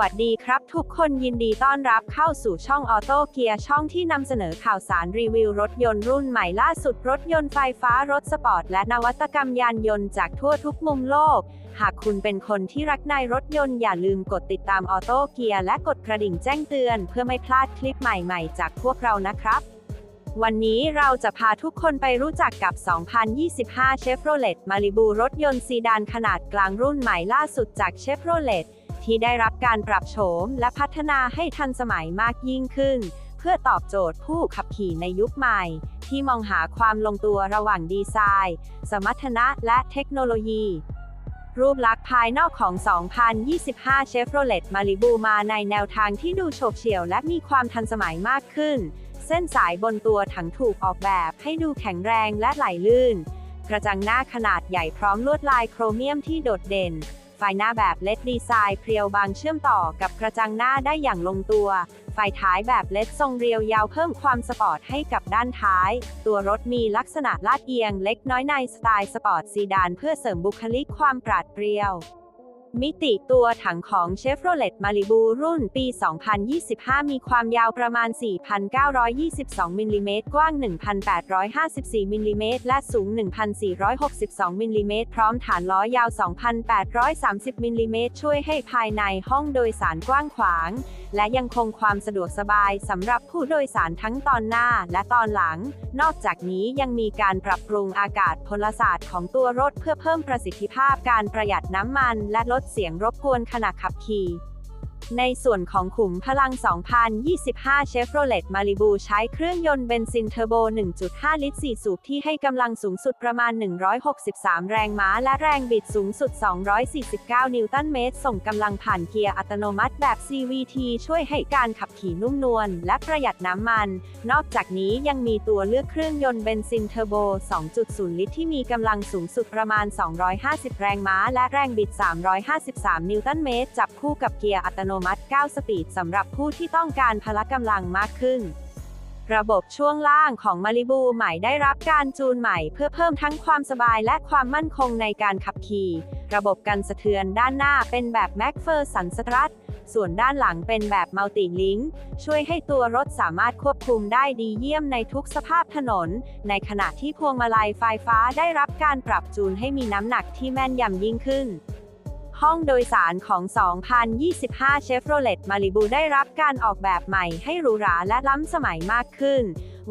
วัสดีครับ ทุกคนยินดีต้อนรับเข้าสู่ช่องออโต้เกียร์ช่องที่นำเสนอข่าวสารรีวิวรถยนต์รุ่นใหม่ล่าสุดรถยนต์ไฟฟ้ารถสปอร์ต และนวัตกรรมยานยนต์จากทั่วทุกมุมโลก หากคุณเป็นคนที่รักในรถยนต์อย่าลืมกดติดตามออโต้เกียร์และกดกระดิ่งแจ้งเตือน เพื่อไม่พลาดคลิปใหม่ๆ จากพวกเรานะครับวันนี้เราจะพาทุกคนไปรู้จักกับ 2025 Chevrolet Malibu รถยนต์ซีดานขนาดกลางรุ่นใหม่ล่าสุดจาก Chevrolet ที่ได้รับการปรับโฉมและพัฒนาให้ทันสมัยมากยิ่งขึ้น เพื่อตอบโจทย์ผู้ขับขี่ในยุคใหม่ ที่มองหาความลงตัวระหว่างดีไซน์ สมรรถนะและเทคโนโลยี รูปลักษณ์ภายนอกของ 2025 Chevrolet Malibu มาในแนวทางที่ดูโฉบเฉี่ยวและมีความทันสมัยมากขึ้น เส้นสายบนตัวถังถูกออกแบบให้ดูแข็งแรงและไหลลื่น กระจังหน้าขนาดใหญ่พร้อมลวดลายโครเมียมที่โดดเด่น ไฟหน้าแบบเลดดีไซน์เพรียวบางเชื่อมต่อกับกระจังหน้าได้อย่างลงตัว ไฟท้ายแบบเลดทรงเรียวยาวเพิ่มความสปอร์ตให้กับด้านท้าย ตัวรถมีลักษณะลาดเอียงเล็กน้อยในสไตล์สปอร์ตซีดานเพื่อเสริมบุคลิกความปราดเปรียว มิติตัวถังของ Chevrolet Malibu รุ่นปี 2025 มีความยาวประมาณ 4,922 มิลลิเมตร กว้าง 1,854 มิลลิเมตร และสูง 1,462 มิลลิเมตร พร้อมฐานล้อยาว 2,830 มิลลิเมตร ช่วยให้ภายในห้องโดยสารกว้างขวาง และยังคงความสะดวกสบายสำหรับผู้โดยสารทั้งตอนหน้าและตอนหลัง นอกจากนี้ยังมีการปรับปรุงอากาศพลศาสตร์ของตัวรถเพื่อเพิ่มประสิทธิภาพการประหยัดน้ำมันและลดเสียงรบกวนขณะขับขี่ ในส่วนของขุมพลัง 2025 Chevrolet Malibu ใช้เครื่องยนต์เบนซินเทอร์โบ 1.5 ลิตร 4 สูบที่ให้กำลังสูงสุดประมาณ 163 แรงม้า และแรงบิดสูงสุด 249 นิวตันเมตร ส่งกำลังผ่านเกียร์อัตโนมัติแบบ CVT ช่วยให้การขับขี่นุ่มนวลและประหยัดน้ำมัน นอกจากนี้ยังมีตัวเลือกเครื่องยนต์เบนซินเทอร์โบ 2.0 ลิตร ที่มีกำลังสูงสุดประมาณ 250 แรงม้า และแรงบิด 353 นิวตันเมตร จับคู่กับเกียร์อัตโนมัติ 9 สปีดสำหรับผู้ที่ต้องการพละกำลังมากขึ้น ระบบช่วงล่างของมาริบูใหม่ได้รับการจูนใหม่เพื่อเพิ่มทั้งความสบายและความมั่นคงในการขับขี่ ระบบกันสะเทือนด้านหน้าเป็นแบบแม็กเฟอร์สันสตรัทส่วนด้านหลังเป็นแบบมัลติลิงช่วยให้ตัวรถสามารถควบคุมได้ดีเยี่ยมในทุกสภาพถนน ในขณะที่พวงมาลัยไฟฟ้าได้รับการปรับจูนให้มีน้ำหนักที่แม่นยำยิ่งขึ้น ห้องโดยสารของ 2025 Chevrolet Malibu ได้รับการออกแบบใหม่ให้หรูหราและล้ำสมัยมากขึ้น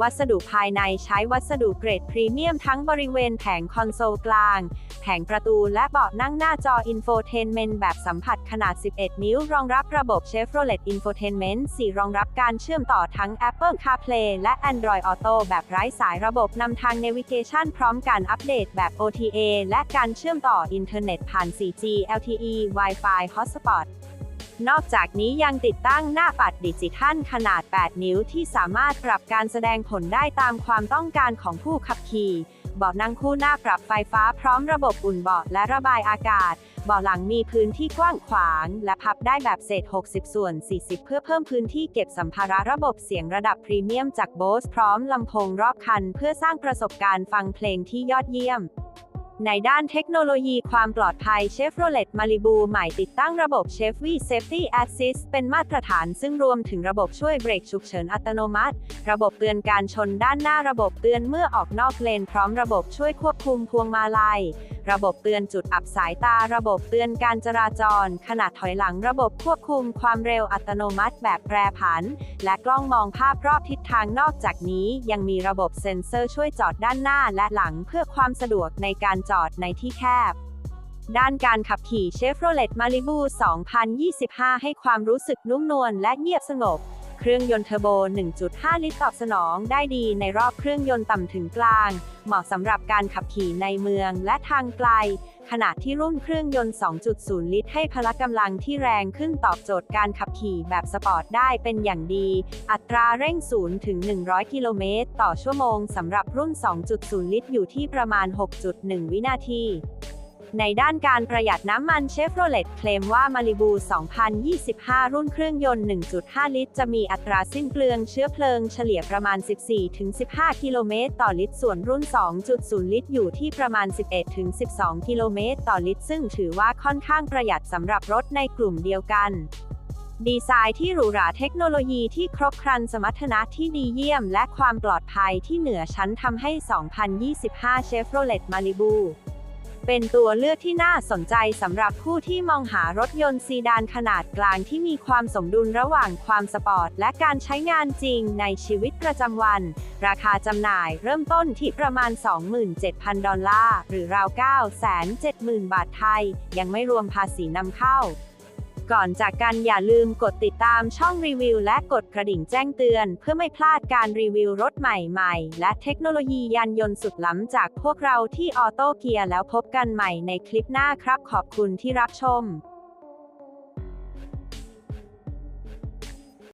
วัสดุภายในใช้วัสดุเกรดพรีเมียมทั้งบริเวณแผงคอนโซลกลาง แผงประตูและเบาะนั่งหน้าจอ Infotainment แบบสัมผัสขนาด 11 นิ้ว รองรับระบบ Chevrolet Infotainment 4 รองรับการเชื่อมต่อทั้ง Apple CarPlay และ Android Auto แบบไร้สายระบบนำทาง Navigation พร้อมการอัปเดตแบบ OTA และการเชื่อมต่ออินเทอร์เน็ตผ่าน 4G LTE Wi-Fi Hotspot นอกจากนี้ยังติดตั้งหน้าปัดดิจิทัลขนาด 8 นิ้วที่สามารถปรับการแสดงผลได้ตามความต้องการของผู้ขับขี่เบาะนั่งคู่หน้าปรับไฟฟ้าพร้อมระบบอุ่นเบาะและระบายอากาศ เบาะหลังมีพื้นที่กว้างขวาง และพับได้แบบเศษ 60 ส่วน 40 เพื่อเพิ่มพื้นที่เก็บสัมภาระระบบเสียงระดับพรีเมียมจาก Bose พร้อมลำโพงรอบคัน เพื่อสร้างประสบการณ์ฟังเพลงที่ยอดเยี่ยม ในด้านเทคโนโลยีความปลอดภัย Chevrolet Malibu ใหม่ติดตั้งระบบ Chevy Safety Assist เป็นมาตรฐานซึ่งรวมถึงระบบช่วยเบรกฉุกเฉินอัตโนมัติ ระบบเตือนการชนด้านหน้าระบบเตือนเมื่อออกนอกเลนพร้อมระบบช่วยควบคุมพวงมาลัย ระบบเตือนจุดอับสายตา ระบบเตือนการจราจรขณะถอยหลังระบบควบคุมความเร็วอัตโนมัติแบบแปรผัน และกล้องมองภาพรอบทิศทางนอกจากนี้ ยังมีระบบเซ็นเซอร์ช่วยจอดด้านหน้าและหลังเพื่อความสะดวกในการจอดในที่แคบ ด้านการขับขี่ Chevrolet Malibu 2025 ให้ความรู้สึกนุ่มนวลและเงียบสงบ เครื่องยนต์เทอร์โบ 1.5 ลิตรตอบสนองได้ดีในรอบเครื่องยนต์ต่ำถึงกลาง เหมาะสำหรับการขับขี่ในเมืองและทางไกล ขณะที่รุ่นเครื่องยนต์ 2.0 ลิตรให้พละกำลังที่แรงขึ้นตอบโจทย์การขับขี่แบบสปอร์ตได้เป็นอย่างดี อัตราเร่ง 0 ถึง 100 กิโลเมตรต่อชั่วโมงสำหรับรุ่น 2.0 ลิตรอยู่ที่ประมาณ 6.1 วินาที ในด้านการประหยัดน้ำมันเชฟโรเลตเคลมว่ามาริบู 2025 รุ่นเครื่องยนต์ 1.5 ลิตร จะมีอัตราสิ้นเปลืองเชื้อเพลิงเฉลี่ยประมาณ 14-15 กิโลเมตรต่อลิตร ส่วนรุ่น 2.0 ลิตร อยู่ที่ประมาณ 11-12 กิโลเมตรต่อลิตร ซึ่งถือว่าค่อนข้างประหยัดสำหรับรถในกลุ่มเดียวกันดีไซน์ที่หรูหราเทคโนโลยีที่ครบครันสมรรถนะที่ดีเยี่ยม และความปลอดภัยที่เหนือชั้นทำให้ 2025 Chevrolet Malibu เป็นตัวเลือกที่น่าสนใจสำหรับผู้ที่มองหารถยนต์ซีดานขนาดกลางที่มีความสมดุลระหว่างความสปอร์ต และการใช้งานจริงในชีวิตประจำวัน ราคาจำหน่ายเริ่มต้นที่ประมาณ 27,000 ดอลลาร์ หรือราว 970,000 บาทไทย ยังไม่รวมภาษีนำเข้า ก่อนจากกันอย่าลืมกดติดตามช่องรีวิวและกดกระดิ่งแจ้งเตือน เพื่อไม่พลาดการรีวิวรถใหม่ๆ และเทคโนโลยียานยนต์สุดล้ำจากพวกเราที่ออโต้เกียร์แล้วพบกันใหม่ในคลิปหน้าครับขอบคุณที่รับชม